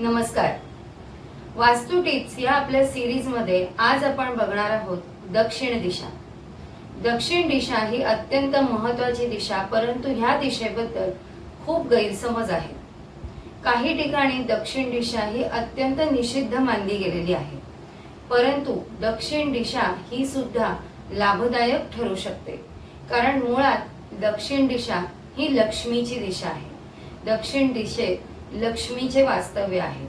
नमस्कार. वास्तू टिप्स या आपल्या सिरीजमध्ये आज आपण बघणार आहोत दक्षिण दिशा. दक्षिण दिशा ही अत्यंत महत्वाची दिशा परंतु ह्या दिशेबद्दल खूप गैरसमज आहे. काही ठिकाणी दक्षिण दिशा ही अत्यंत निषिद्ध मानली गेलेली आहे परंतु दक्षिण दिशा ही सुद्धा लाभदायक ठरू शकते कारण मुळात दक्षिण दिशा ही लक्ष्मीची दिशा आहे. दक्षिण दिशेत लक्ष्मीचे वास्तव्य आहे.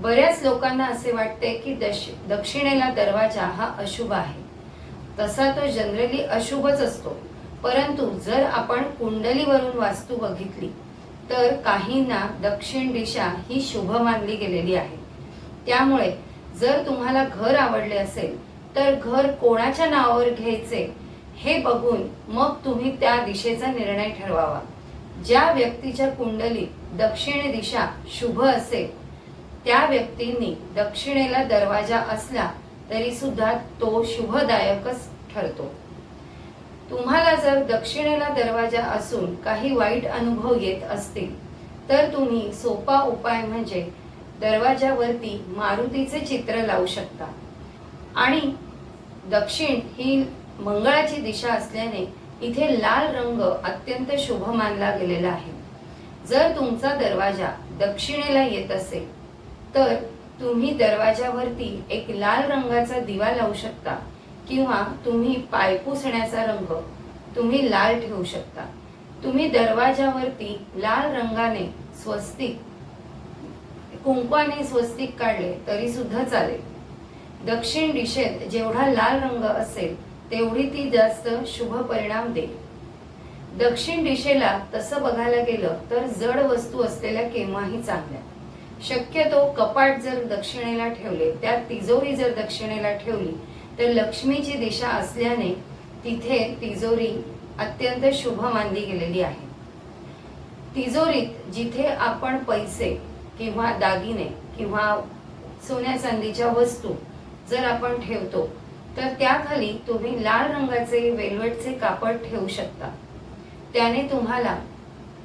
बऱ्याच लोकांना असे वाटते की दश दक्षिणेला दरवाजा हा अशुभ आहे. तसा तो जनरली अशुभच असतो. परंतु जर आपण कुंडलीवरून वास्तू बघितली तर काहींना दक्षिण दिशा ही शुभ मानली गेलेली आहे. त्यामुळे जर तुम्हाला घर आवडले असेल तर घर कोणाच्या नावावर घ्यायचे हे बघून मग तुम्ही त्या दिशेचा निर्णय ठरवावा. ज्या व्यक्तीच्या कुंडलीत दक्षिण दिशा शुभ असेल त्या व्यक्तींनी दक्षिणेला दरवाजा असला तरी सुद्धा तो शुभदायकच ठरतो. तुम्हाला जर दक्षिणेला दरवाजा असून काही वाईट अनुभव येत असतील तर तुम्ही सोपा उपाय म्हणजे दरवाजावरती मारुतीचे चित्र लावू शकता. आणि दक्षिण ही मंगळाची दिशा असल्याने इथे लाल रंग अत्यंत शुभ मानला गेलेला आहे. जर तुमचा दरवाजा दक्षिणेला येत असेल तर तुम्ही दरवाजावरती एक लाल रंगाचा दिवा लावू शकता किंवा तुम्ही पाय पुसण्याचा रंग तुम्ही लाल ठेवू शकता. तुम्ही दरवाजावरती लाल रंगाने स्वस्तिक कुंकवाने स्वस्तिक काढले तरी सुद्धा चालेल. दक्षिण दिशेत जेवढा लाल रंग असेल तेवढी ती जास्त शुभ परिणाम देईल. दक्षिण दिशेला तसं बघायला गेलं तर जड वस्तू असलेल्या केव्हाही चांगल्या. शक्यतो कपाट जर दक्षिणेला ठेवले त्यात तिजोरी जर दक्षिणेला ठेवली तर लक्ष्मीची दिशा असल्याने तिथे तिजोरी अत्यंत शुभ मानली गेलेली आहे. तिजोरीत जिथे आपण पैसे किंवा दागिने किंवा सोन्या चांदीच्या वस्तू जर आपण ठेवतो तर त्याखाली तुम्ही लाल रंगाचे वेलवेटचे कापड ठेवू शकता. त्याने तुम्हाला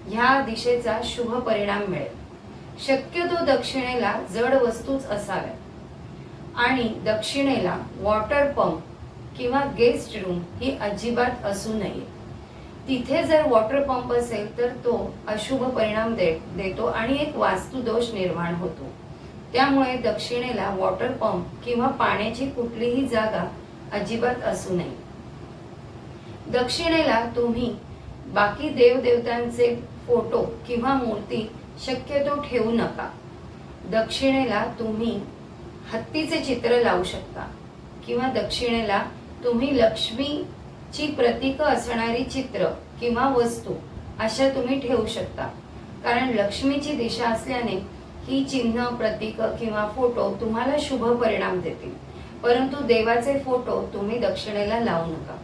ह्या दिशेचा शुभ परिणाम मिळेल. शक्यतो दक्षिणेला जड वस्तूच असाव्या. आणि दक्षिणेला वॉटर पंप किंवा गेस्ट रूम ही अजिबात असू नये. तिथे जर वॉटर पंप असेल तर तो अशुभ परिणाम दे देतो आणि एक वास्तुदोष निर्माण होतो. त्यामुळे दक्षिणेला वॉटर पंप किंवा पाण्याची कुठलीही जागा अजिबात असू नये. दक्षिणेला तुम्ही बाकी देवदेवतांचे फोटो किंवा मूर्ती शक्यतो ठेवू नका. दक्षिणेला तुम्ही हत्तीचे चित्र लावू शकता किंवा दक्षिणेला तुम्ही लक्ष्मीची प्रतीक असणारी चित्र किंवा वस्तू अशा तुम्ही ठेवू शकता. कारण लक्ष्मीची दिशा असल्याने ही चिन्ह प्रतीक किंवा फोटो तुम्हाला शुभ परिणाम देतील. परंतु देवाचे फोटो तुम्ही दक्षिणेला लावू नका.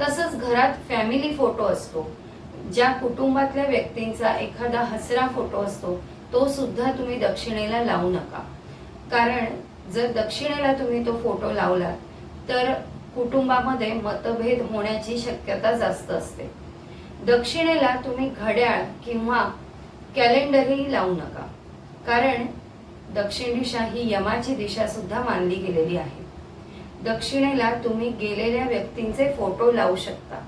तसंच घरात फॅमिली फोटो असतो. ज्या कुटुंबातल्या व्यक्तींचा एखादा हसरा फोटो असतो तो सुद्धा तुम्ही दक्षिणेला लावू नका. कारण जर दक्षिणेला तुम्ही तो फोटो लावला तर कुटुंबामध्ये मतभेद होण्याची शक्यता जास्त असते. दक्षिणेला तुम्ही घड्याळ किंवा कॅलेंडरही लावू नका. कारण दक्षिण दिशा ही यमाची दिशा सुद्धा मानली गेलेली आहे. दक्षिणेला तुम्ही गेलेल्या व्यक्तींचे फोटो लावू शकता.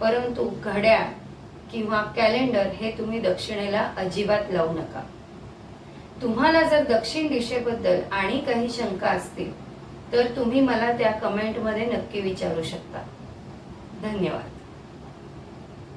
परंतु घड्याळ किंवा कॅलेंडर हे तुम्ही दक्षिणेला अजिबात लावू नका. तुम्हाला जर दक्षिण दिशेबद्दल आणि काही शंका असतील तर तुम्ही मला त्या कमेंटमध्ये नक्की विचारू शकता. धन्यवाद.